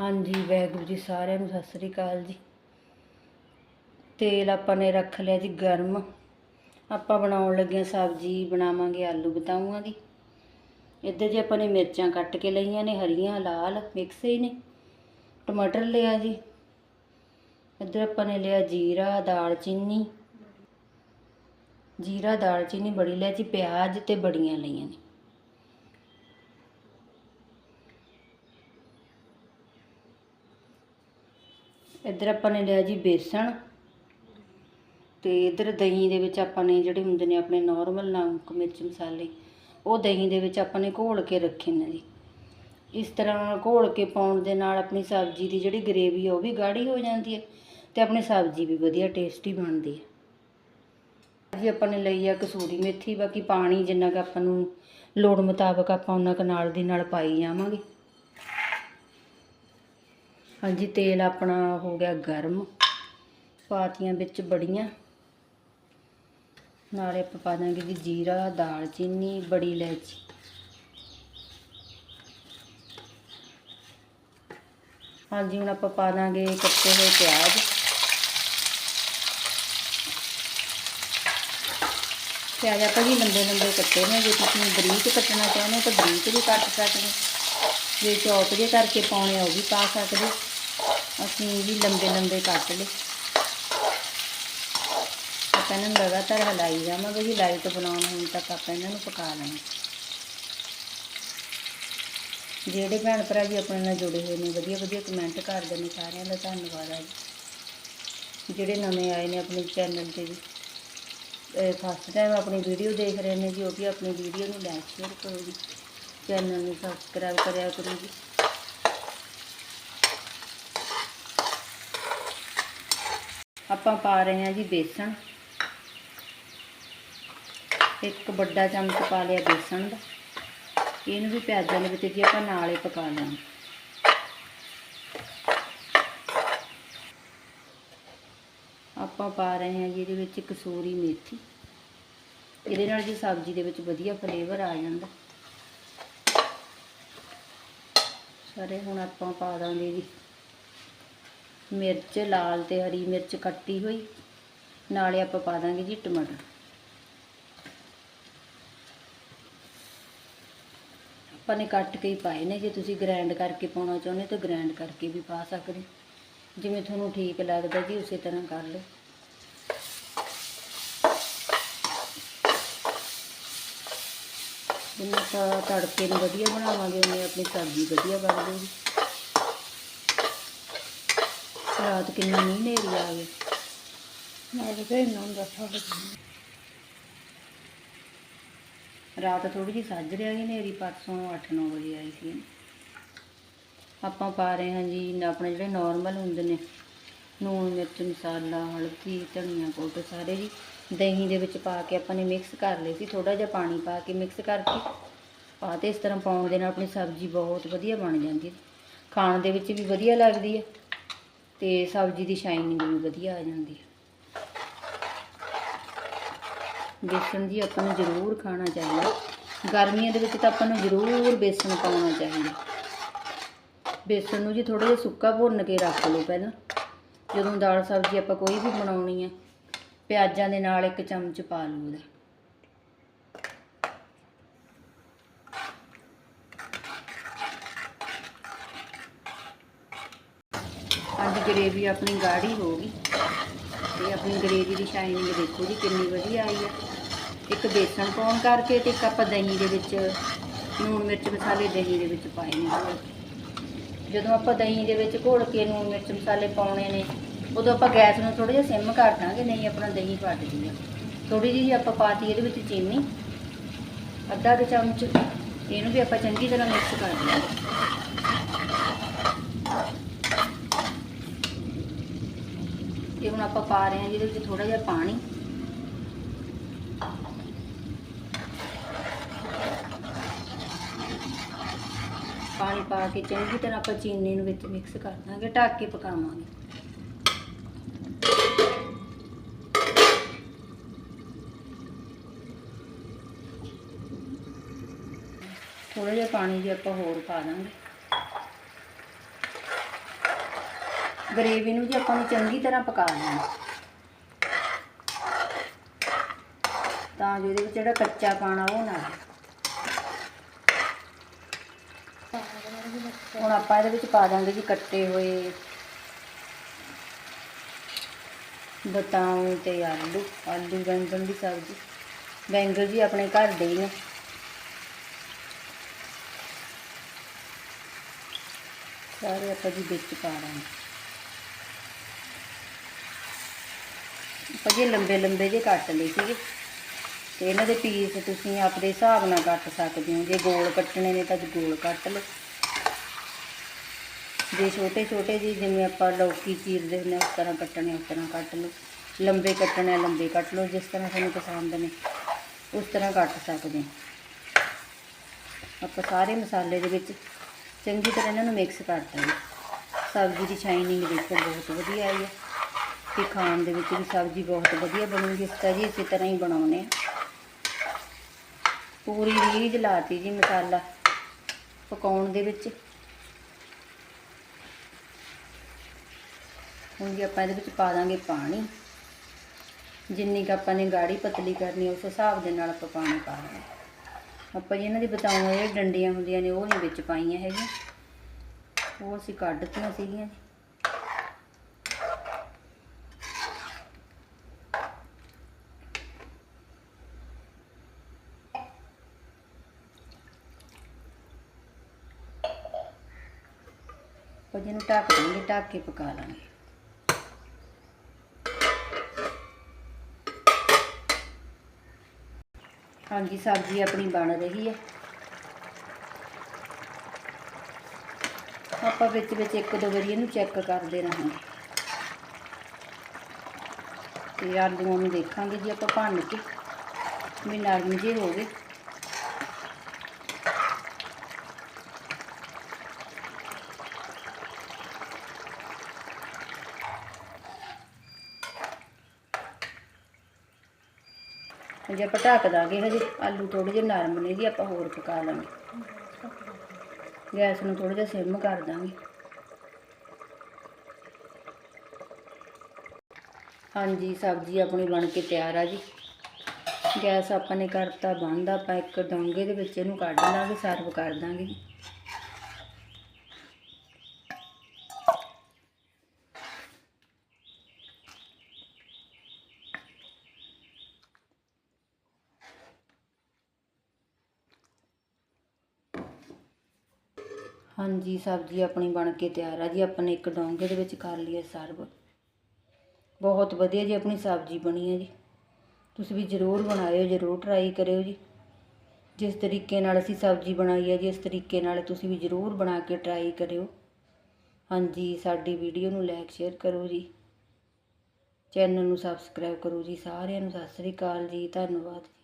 ਹਾਂਜੀ, ਵਾਹਿਗੁਰੂ ਜੀ ਸਾਰਿਆਂ ਨੂੰ ਸਤਿ ਸ੍ਰੀ ਅਕਾਲ ਜੀ। ਤੇਲ ਆਪਾਂ ਨੇ ਰੱਖ ਲਿਆ ਜੀ ਗਰਮ। ਆਪਾਂ ਬਣਾਉਣ ਲੱਗੇ ਹਾਂ ਸਬਜ਼ੀ ਬਣਾਵਾਂਗੇ, ਆਲੂ ਬਤਾਊਆਂ ਦੀ ਇੱਧਰ ਜੀ ਆਪਾਂ ਨੇ ਮਿਰਚਾਂ ਕੱਟ ਕੇ ਲਈਆਂ ਨੇ, ਹਰੀਆਂ, ਲਾਲ, ਮਿਕਸ ਹੀ ਨੇ। ਟਮਾਟਰ ਲਿਆ ਜੀ। ਇੱਧਰ ਆਪਾਂ ਨੇ ਲਿਆ ਜੀਰਾ ਦਾਲਚੀਨੀ ਜੀਰਾ ਦਾਲਚੀਨੀ ਬੜੀ ਲਿਆ ਜੀ, ਪਿਆਜ਼ ਤੇ ਬੜੀਆਂ ਲਈਆਂ ਨੇ। ਇੱਧਰ ਆਪਾਂ ਨੇ ਲਿਆ ਜੀ ਬੇਸਣ ਤੇ ਇੱਧਰ ਦਹੀਂ ਦੇ ਵਿੱਚ ਆਪਾਂ ਨੇ ਜਿਹੜੇ ਹੁੰਦੇ ਨੇ ਆਪਣੇ ਨਾਰਮਲ ਨਮਕ, ਮਿਰਚ ਮਸਾਲੇ, ਉਹ ਦਹੀਂ ਦੇ ਵਿੱਚ ਆਪਾਂ ਨੇ ਘੋਲ ਕੇ ਰੱਖੇ ਨੇ ਜੀ। ਇਸ ਤਰ੍ਹਾਂ ਘੋਲ ਕੇ ਪਾਉਣ ਦੇ ਨਾਲ ਆਪਣੀ ਸਬਜ਼ੀ ਦੀ ਜਿਹੜੀ ਗਰੇਵੀ ਆ ਉਹ ਵੀ ਗਾੜੀ ਹੋ ਜਾਂਦੀ ਹੈ ਤੇ ਆਪਣੀ ਸਬਜ਼ੀ ਵੀ ਵਧੀਆ ਟੇਸਟੀ ਬਣਦੀ ਹੈ। ਜੀ ਆਪਾਂ ਨੇ ਲਈ ਆ ਕਸੂਰੀ ਮੇਥੀ, ਬਾਕੀ ਪਾਣੀ ਜਿੰਨਾ ਕੁ ਆਪਾਂ ਨੂੰ ਲੋੜ ਮੁਤਾਬਕ ਆਪਾਂ ਉਹਨਾਂ ਕੁ ਨਾਲ ਦੀ ਨਾਲ ਪਾਈ ਜਾਵਾਂਗੇ। ਹਾਂਜੀ, ਤੇਲ ਆਪਣਾ ਹੋ ਗਿਆ ਗਰਮ। ਪਾਤੀਆਂ ਵਿੱਚ ਬੜੀਆਂ। ਨਾਲੇ ਆਪਾਂ ਪਾ ਦਾਂਗੇ ਜੀ ਜੀਰਾ, ਦਾਲਚੀਨੀ, ਬੜੀ ਇਲਾਇਚੀ। ਹਾਂਜੀ, ਹੁਣ ਆਪਾਂ ਪਾ ਦਾਂਗੇ ਕੱਟੇ ਹੋਏ ਪਿਆਜ਼। ਪਿਆਜ਼ ਆਪਾਂ ਜੀ ਲੰਬੇ ਲੰਬੇ ਕੱਟੇ ਨੇ। ਜੇ ਤੁਸੀਂ ਬਰੀਕ ਕੱਟਣਾ ਚਾਹੁੰਦੇ ਹੋ ਤਾਂ ਬਰੀਕ ਵੀ ਕੱਟ ਸਕਦੇ ਜੇ ਚੌਪ ਜੇ ਕਰਕੇ ਪਾਉਣੇ ਆ, ਉਹ ਵੀ ਪਾ ਸਕਦੇ ਅਸੀਂ ਵੀ ਲੰਬੇ ਲੰਬੇ ਕੱਟ ਲਏ। ਆਪਾਂ ਇਹਨਾਂ ਨੂੰ ਲਗਾਤਾਰ ਹਲਾਈ ਜਾਵਾਂਗੇ ਜੀ, ਲਾਈਟ ਬਣਾਉਣ ਹੋਣ ਤੱਕ ਆਪਾਂ ਇਹਨਾਂ ਨੂੰ ਪਕਾ ਲੈਣਾ। ਜਿਹੜੇ ਭੈਣ ਭਰਾ ਜੀ ਆਪਣੇ ਨਾਲ ਜੁੜੇ ਹੋਏ ਨੇ, ਵਧੀਆ ਵਧੀਆ ਕਮੈਂਟ ਕਰਦੇ ਨੇ, ਸਾਰਿਆਂ ਦਾ ਧੰਨਵਾਦ ਆ ਜੀ। ਜਿਹੜੇ ਨਵੇਂ ਆਏ ਨੇ ਆਪਣੇ ਚੈਨਲ ਤੇ ਵੀ ਫਸਟ ਟਾਈਮ ਆਪਣੀ ਵੀਡੀਓ ਦੇਖ ਰਹੇ ਨੇ ਜੀ, ਉਹ ਵੀ ਆਪਣੀ ਵੀਡੀਓ ਨੂੰ ਲਾਈਕ ਸ਼ੇਅਰ ਕਰੋ ਜੀ। ਚੈਨਲ ਨੂੰ ਸਬਸਕ੍ਰਾਈਬ ਕਰਿਆ ਕਰੋ ਜੀ। ਆਪਾਂ ਪਾ ਰਹੇ ਹਾਂ ਜੀ ਬੇਸਣ। ਇੱਕ ਵੱਡਾ ਚਮਚ ਪਾ ਲਿਆ ਬੇਸਣ ਦਾ। ਇਹਨੂੰ ਵੀ ਪਿਆਜ਼ਾਂ ਦੇ ਵਿੱਚ ਜੀ ਆਪਾਂ ਨਾਲ ਹੀ ਪਕਾ ਲਾਂਗੇ। ਆਪਾਂ ਪਾ ਰਹੇ ਹਾਂ ਜੀ ਇਹਦੇ ਵਿੱਚ ਕਸੂਰੀ ਮੇਥੀ। ਇਹਦੇ ਨਾਲ ਜੀ ਸਬਜ਼ੀ ਦੇ ਵਿੱਚ ਵਧੀਆ ਫਲੇਵਰ ਆ ਜਾਂਦਾ। ਸਾਰੇ ਹੁਣ ਆਪਾਂ ਪਾ ਦਾਂਗੇ ਜੀ। ਮਿਰਚ ਲਾਲ ਤੇ ਹਰੀ ਮਿਰਚ ਕੱਟੀ ਹੋਈ। ਨਾਲੇ ਆਪਾਂ ਪਾ ਦਾਂਗੇ ਜੀ ਟਮਾਟਰ। ਆਪਾਂ ਨੇ ਕੱਟ ਕੇ ਹੀ ਪਾਏ ਨੇ। ਜੇ ਤੁਸੀਂ ਗ੍ਰਾਈਂਡ ਕਰਕੇ ਪਾਉਣਾ ਚਾਹੁੰਦੇ ਤਾਂ ਗ੍ਰਾਈਂਡ ਕਰਕੇ ਵੀ ਪਾ ਸਕਦੇ ਜਿਵੇਂ ਤੁਹਾਨੂੰ ਠੀਕ ਲੱਗਦਾ ਜੀ, ਉਸੇ ਤਰ੍ਹਾਂ ਕਰ ਲਓ। ਜਿੰਨਾ ਤੜਕੇ ਨੂੰ ਵਧੀਆ ਬਣਾਵਾਂਗੇ ਉਨੀ ਆਪਣੀ ਸਬਜ਼ੀ ਵਧੀਆ ਬਣ ਜਾਊਗੀ ਰਾਤ ਕਿੰਨੀ ਮੀਂਹ ਨੇਰੀ ਆ ਗਈ। ਮੈਂ ਤਾਂ ਇਹਨਾਂ ਨੂੰ ਦੱਸਾਂ ਰਾਤ ਥੋੜੀ ਜਿਹੀ ਸੱਜ ਰਿਹਾ ਸੀ ਨੇਰੀ, ਪਰਸੋਂ 8-9 ਵਜੇ ਆਈ ਸੀ। ਆਪਾਂ ਪਾ ਰਹੇ ਹਾਂ ਜੀ ਆਪਣੇ ਜਿਹੜੇ ਨਾਰਮਲ ਹੁੰਦੇ ਨੇ, ਨੂਣ, ਮਿਰਚ, ਮਸਾਲਾ ਹਲਦੀ ਧਨੀਆ ਪਾਊਡਰ ਸਾਰੇ ਜੀ, ਦਹੀਂ ਦੇ ਵਿੱਚ ਪਾ ਕੇ ਆਪਾਂ ਨੇ ਮਿਕਸ ਕਰ ਲਏ ਸੀ ਥੋੜਾ ਜਿਹਾ ਪਾਣੀ ਪਾ ਕੇ ਮਿਕਸ ਕਰਕੇ। ਪਾ ਤੇ ਇਸ ਤਰ੍ਹਾਂ ਪਾਉਣ ਦੇ ਨਾਲ ਆਪਣੀ ਸਬਜ਼ੀ ਬਹੁਤ ਵਧੀਆ ਬਣ ਜਾਂਦੀ ਹੈ। ਖਾਣ ਦੇ ਵਿੱਚ ਵੀ ਵਧੀਆ ਲੱਗਦੀ ਹੈ। ਤੇ ਸਬਜ਼ੀ ਦੀ ਸ਼ਾਈਨਿੰਗ ਵੀ ਵਧੀਆ ਆ ਜਾਂਦੀ ਹੈ ਬੇਸਣ ਜੀ ਆਪਾਂ ਨੂੰ ਜ਼ਰੂਰ ਖਾਣਾ ਚਾਹੀਦਾ। ਗਰਮੀਆਂ ਦੇ ਵਿੱਚ ਤਾਂ ਆਪਾਂ ਨੂੰ ਜ਼ਰੂਰ ਬੇਸਣ ਪਾਉਣਾ ਚਾਹੀਦਾ। ਬੇਸਣ ਨੂੰ ਜੀ ਥੋੜਾ ਜਿਹਾ ਸੁੱਕਾ ਭੁੰਨ ਕੇ ਰੱਖ ਲਓ ਪਹਿਲਾਂ। ਜਦੋਂ ਦਾਲ ਸਬਜ਼ੀ ਆਪਾਂ ਕੋਈ ਵੀ ਬਣਾਉਣੀ ਹੈ ਪਿਆਜ਼ਾਂ ਦੇ ਨਾਲ ਇੱਕ ਚਮਚ ਪਾ ਲਓ ਉਹਦਾ। ਅੱਜ ਗਰੇਵੀ ਆਪਣੀ ਗਾੜੀ ਹੋ ਗਈ। ਤੇ ਆਪਣੀ ਗਰੇਵੀ ਦੀ ਸ਼ਾਈਨਿੰਗ ਦੇਖੋ ਜੀ ਕਿੰਨੀ ਵਧੀਆ ਆਈ ਹੈ ਇੱਕ ਬੇਸਣ ਪਾਉਣ ਕਰਕੇ ਤੇ ਇੱਕ ਆਪਾਂ ਦਹੀਂ ਦੇ ਵਿੱਚ, ਲੂਣ ਮਿਰਚ ਮਸਾਲੇ ਦਹੀਂ ਦੇ ਵਿੱਚ ਪਾਏ ਨੇ। ਜਦੋਂ ਆਪਾਂ ਦਹੀਂ ਦੇ ਵਿੱਚ ਘੋਲ ਕੇ ਲੂਣ ਮਿਰਚ ਮਸਾਲੇ ਪਾਉਣੇ ਨੇ, ਉਦੋਂ ਆਪਾਂ ਗੈਸ ਨੂੰ ਥੋੜਾ ਜਿਹਾ ਸਿਮ ਕਰ ਦਾਂਗੇ, ਨਹੀਂ ਆਪਣਾ ਦਹੀਂ ਫਟ ਜੂਗਾ ਥੋੜੀ ਜਿਹੀ ਆਪਾਂ ਪਾਤੀ ਇਹਦੇ ਵਿੱਚ ਚੀਨੀ, ਅੱਧਾ ਕੁ ਚਮਚ, ਇਹਨੂੰ ਵੀ ਆਪਾਂ ਚੰਗੀ ਤਰ੍ਹਾਂ ਮਿਕਸ ਕਰ ਦਿਆਂਗੇ ਇਹ ਹੁਣ ਆਪਾਂ ਪਾ ਰਹੇ ਹਾਂ ਜਿਹਦੇ ਵਿੱਚ ਥੋੜਾ ਜਿਹਾ ਪਾਣੀ। ਪਾਣੀ ਪਾ ਕੇ ਚੰਗੀ ਤਰ੍ਹਾਂ ਆਪਾਂ ਚੀਨੀ ਨੂੰ ਵਿੱਚ ਮਿਕਸ ਕਰ ਦਾਂਗੇ, ਢੱਕ ਕੇ ਪਕਾਵਾਂਗੇ। ਥੋੜਾ ਜਿਹਾ ਪਾਣੀ ਜੇ ਆਪਾਂ ਹੋਰ ਪਾ ਦਾਂਗੇ। ਗਰੇਵੀ ਨੂੰ ਜੀ ਆਪਾਂ ਨੂੰ ਚੰਗੀ ਤਰ੍ਹਾਂ ਪਕਾ ਲੈਣਾ। ਤਾਂ ਜੋ ਇਹਦੇ ਵਿੱਚ ਜਿਹੜਾ ਕੱਚਾ ਪਾਣਾ ਉਹ ਨਾ ਹੁਣ ਆਪਾਂ ਇਹਦੇ ਵਿੱਚ ਪਾ ਦਾਂਗੇ ਜੀ ਕੱਟੇ ਹੋਏ ਬਤਾਉ ਤੇ ਆਲੂ। ਆਲੂ, ਬੈਂਗਣ ਦੀ ਸਬਜ਼ੀ। ਬੈਂਗਣ ਜੀ ਆਪਣੇ ਘਰ ਦੇ ਹੀ ਨੇ ਸਾਰੇ ਆਪਾਂ ਜੀ ਵਿੱਚ ਪਾ ਦਾਂਗੇ। ਆਪਾਂ ਜੀ ਲੰਬੇ ਲੰਬੇ ਜੇ ਕੱਟ ਲਏ ਸੀਗੇ ਤੇ ਇਹਨਾਂ ਦੇ ਪੀਸ ਤੁਸੀਂ ਆਪਣੇ ਹਿਸਾਬ ਨਾਲ ਕੱਟ ਸਕਦੇ ਹੋ। ਜੇ ਗੋਲ ਕੱਟਣੇ ਨੇ ਤਾਂ ਗੋਲ ਕੱਟ ਲਓ। ਜੇ ਛੋਟੇ ਛੋਟੇ ਜੀ ਜਿਵੇਂ ਆਪਾਂ ਲੌਕੀ ਚੀਰਦੇ ਹੁੰਦੇ ਹਾਂ, ਉਸ ਤਰ੍ਹਾਂ ਕੱਟਣੇ ਉਸ ਤਰ੍ਹਾਂ ਕੱਟ ਲਓ। ਲੰਬੇ ਕੱਟਣੇ ਆ, ਲੰਬੇ ਕੱਟ ਲਓ ਜਿਸ ਤਰ੍ਹਾਂ ਤੁਹਾਨੂੰ ਪਸੰਦ ਨੇ ਉਸ ਤਰ੍ਹਾਂ ਕੱਟ ਸਕਦੇ ਆਪਾਂ ਸਾਰੇ ਮਸਾਲੇ ਦੇ ਵਿੱਚ ਚੰਗੀ ਤਰ੍ਹਾਂ ਇਹਨਾਂ ਨੂੰ ਮਿਕਸ ਕਰ ਦਾਂਗੇ ਸਬਜ਼ੀ ਦੀ ਸ਼ਾਈਨਿੰਗ ਦੇਖੋ ਬਹੁਤ ਵਧੀਆ ਆਈ ਹੈ। ਤੇ ਖਾਣ ਦੇ ਵਿੱਚ ਵੀ ਸਬਜ਼ੀ ਬਹੁਤ ਵਧੀਆ ਬਣੂਗੀ, ਇਸ ਤਰ੍ਹਾਂ ਜੀ ਇਸੇ ਤਰ੍ਹਾਂ ਹੀ ਬਣਾਉਣੇ ਆ ਪੂਰੀ ਰੀਝ ਲਾਤੀ ਜੀ ਮਸਾਲਾ ਪਕਾਉਣ ਦੇ ਵਿੱਚ। ਹੁਣ ਜੀ ਆਪਾਂ ਇਹਦੇ ਵਿੱਚ ਪਾ ਦਾਂਗੇ ਪਾਣੀ। ਜਿੰਨੀ ਕੁ ਆਪਾਂ ਨੇ ਗਾੜੀ ਪਤਲੀ ਕਰਨੀ ਉਸ ਹਿਸਾਬ ਦੇ ਨਾਲ ਆਪਾਂ ਪਾਣੀ ਪਾ ਦਾਂਗੇ ਆਪਾਂ ਜੀ ਇਹਨਾਂ ਦੀ ਬਤਾਉਂ ਇਹ ਡੰਡੀਆਂ ਹੁੰਦੀਆਂ ਨੇ, ਉਹ ਨਹੀਂ ਵਿੱਚ ਪਾਈਆਂ ਹੈਗੀਆਂ। ਉਹ ਅਸੀਂ ਕੱਢ ਕੱਢਤੀਆਂ ਸੀਗੀਆਂ ਜੀ। ਆਪਾਂ ਜਿਹਨੂੰ ਢੱਕ ਦਾਂਗੇ ਢੱਕ ਕੇ ਪਕਾ ਲਾਂਗੇ। ਹਾਂਜੀ, ਸਬਜ਼ੀ ਆਪਣੀ ਬਣ ਰਹੀ ਹੈ। ਆਪਾਂ ਵਿੱਚ ਵਿੱਚ ਇੱਕ ਦੋ ਵਾਰੀ ਇਹਨੂੰ ਚੈੱਕ ਕਰਦੇ ਰਹਾਂਗੇ। ਤੇ ਆਲੂਆਂ ਨੂੰ ਦੇਖਾਂਗੇ ਜੀ ਆਪਾਂ ਭੰਨ ਕੇ, ਵੀ ਨਰਮ ਜੇ ਹੋ ਗਏ। ਜੇ ਆਪਾਂ ਢੱਕ ਦਾਂਗੇ ਹਜੇ, ਆਲੂ ਥੋੜੇ ਜਿਹੇ ਨਰਮ ਨੇ ਜੀ, ਆਪਾਂ ਹੋਰ ਪਕਾ ਲਾਂਗੇ। ਗੈਸ ਨੂੰ ਥੋੜਾ ਜਿਹਾ ਸਿਮ ਕਰ ਦਾਂਗੇ। ਹਾਂਜੀ, ਸਬਜ਼ੀ ਆਪਣੀ ਬਣ ਕੇ ਤਿਆਰ ਆ ਜੀ। ਗੈਸ ਆਪਾਂ ਨੇ ਕਰਤਾ ਬੰਦ, ਆਪਾਂ ਇੱਕ ਡੋਂਗੇ ਦੇ ਵਿੱਚ ਇਹਨੂੰ ਕੱਢ ਲਾਂਗੇ, ਸਰਵ ਕਰ ਦਾਂਗੇ ਹਾਂਜੀ, ਸਬਜ਼ੀ ਆਪਣੀ ਬਣ ਕੇ ਤਿਆਰ ਆ ਜੀ। ਆਪਾਂ ਨੇ ਇੱਕ ਡੋਂਗੇ ਦੇ ਵਿੱਚ ਕਰ ਲਈ ਸਰਵ। ਬਹੁਤ ਵਧੀਆ ਜੀ ਆਪਣੀ ਸਬਜ਼ੀ ਬਣੀ ਹੈ ਜੀ। ਤੁਸੀਂ ਵੀ ਜ਼ਰੂਰ ਬਣਾਇਓ, ਜ਼ਰੂਰ ਟਰਾਈ ਕਰਿਓ ਜੀ। ਜਿਸ ਤਰੀਕੇ ਨਾਲ ਅਸੀਂ ਸਬਜ਼ੀ ਬਣਾਈ ਹੈ ਜੀ, ਇਸ ਤਰੀਕੇ ਨਾਲ ਤੁਸੀਂ ਵੀ ਜ਼ਰੂਰ ਬਣਾ ਕੇ ਟਰਾਈ ਕਰਿਓ। ਹਾਂਜੀ, ਸਾਡੀ ਵੀਡੀਓ ਨੂੰ ਲਾਈਕ ਸ਼ੇਅਰ ਕਰੋ ਜੀ। ਚੈਨਲ ਨੂੰ ਸਬਸਕ੍ਰਾਈਬ ਕਰੋ ਜੀ। ਸਾਰਿਆਂ ਨੂੰ ਸਤਿ ਸ੍ਰੀ ਅਕਾਲ ਜੀ। ਧੰਨਵਾਦ।